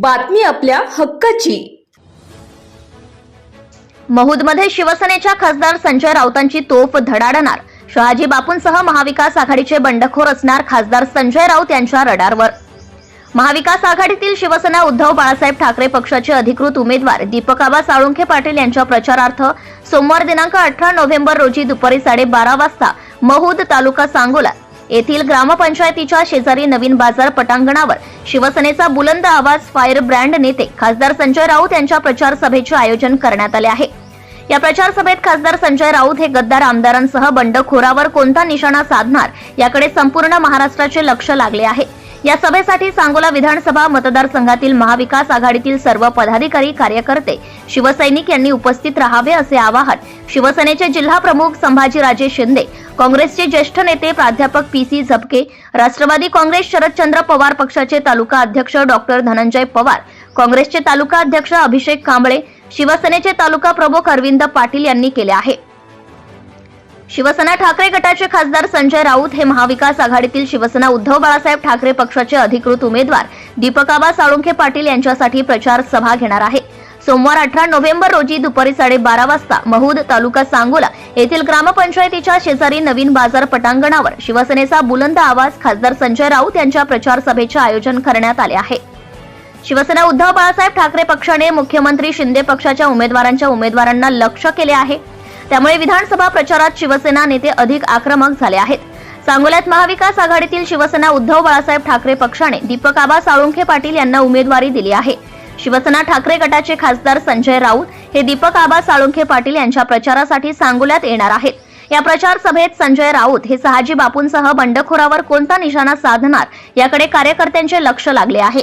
बातमी आपल्या हक्काची. महूदमध्ये शिवसेनेच्या खासदार संजय राऊतांची तोफ धडाडणार. शहाजी बापूंसह महाविकास आघाडीचे बंडखोर असणार खासदार संजय राऊत यांच्या रडारवर. महाविकास आघाडीतील शिवसेना उद्धव बाळासाहेब ठाकरे पक्षाचे अधिकृत उमेदवार दीपकाबा साळुंखे पाटील यांच्या प्रचारार्थ सोमवार दिनांक अठरा नोव्हेंबर रोजी दुपारी साडेबारा वाजता महूद तालुका सांगोला येथील ग्रामपंचायतीच्या शेजारी नवीन बाजार पटांगणावर शिवसेनेचा बुलंद आवाज फायर ब्रँड नेते खासदार संजय राऊत यांच्या प्रचार सभेचे आयोजन करण्यात आले आहे. या प्रचार सभेत खासदार संजय राऊत हे गद्दार आमदारांसह बंडखोरावर कोणता निशाणा साधणार याकडे संपूर्ण महाराष्ट्राचे लक्ष लागले आहे. या सभेसाठी सांगोला विधानसभा मतदारसंघातील महाविकास आघाडीतील सर्व पदाधिकारी कार्यकर्ते शिवसैनिक यांनी उपस्थित राहावे असे आवाहन शिवसेनेचे जिल्हा प्रमुख संभाजीराजे शिंदे काँग्रेसचे ज्येष्ठ नेते प्राध्यापक पी सी झपके राष्ट्रवादी काँग्रेस शरदचंद्र पवार पक्षाचे तालुका अध्यक्ष डॉक्टर धनंजय पवार काँग्रेसचे तालुका अध्यक्ष अभिषेक कांबळे शिवसेनेचे तालुका प्रमुख अरविंद पाटील यांनी केले आहे. शिवसेना ठाकरे गटाचे खासदार संजय राऊत हे महाविकास आघाडीतील शिवसेना उद्धव बाळासाहेब ठाकरे पक्षाचे अधिकृत उमेदवार दीपकाबा साळुंखे पाटील यांच्यासाठी प्रचार सभा घेणार आहे. सोमवार अठरा नोव्हेंबर रोजी दुपारी साडेबारा वाजता महूद तालुका सांगोला येथील ग्रामपंचायतीच्या शेजारी नवीन बाजार पटांगणावर शिवसेनेचा बुलंद आवाज खासदार संजय राऊत यांच्या प्रचार सभेचे आयोजन करण्यात आले आहे. शिवसेना उद्धव बाळासाहेब ठाकरे पक्षाने मुख्यमंत्री शिंदे पक्षाच्या उमेदवारांच्या उमेदवारांना लक्ष केले आहे. त्यामुळे विधानसभा प्रचारात शिवसेना नेते अधिक आक्रमक झाले आहेत. सांगोल्यात महाविकास आघाडीतील शिवसेना उद्धव बाळासाहेब ठाकरे पक्षाने दीपक आबा साळुंखे पाटील यांना उमेदवारी दिली आहे. शिवसेना ठाकरे गटाचे खासदार संजय राऊत हे दीपक आबा साळुंखे पाटील यांच्या प्रचारासाठी सांगोल्यात येणार आहेत. या प्रचार सभेत संजय राऊत हे सहाजी बापूंसह बंडखोरावर कोणता निशाणा साधणार याकडे कार्यकर्त्यांचे लक्ष लागले आहे.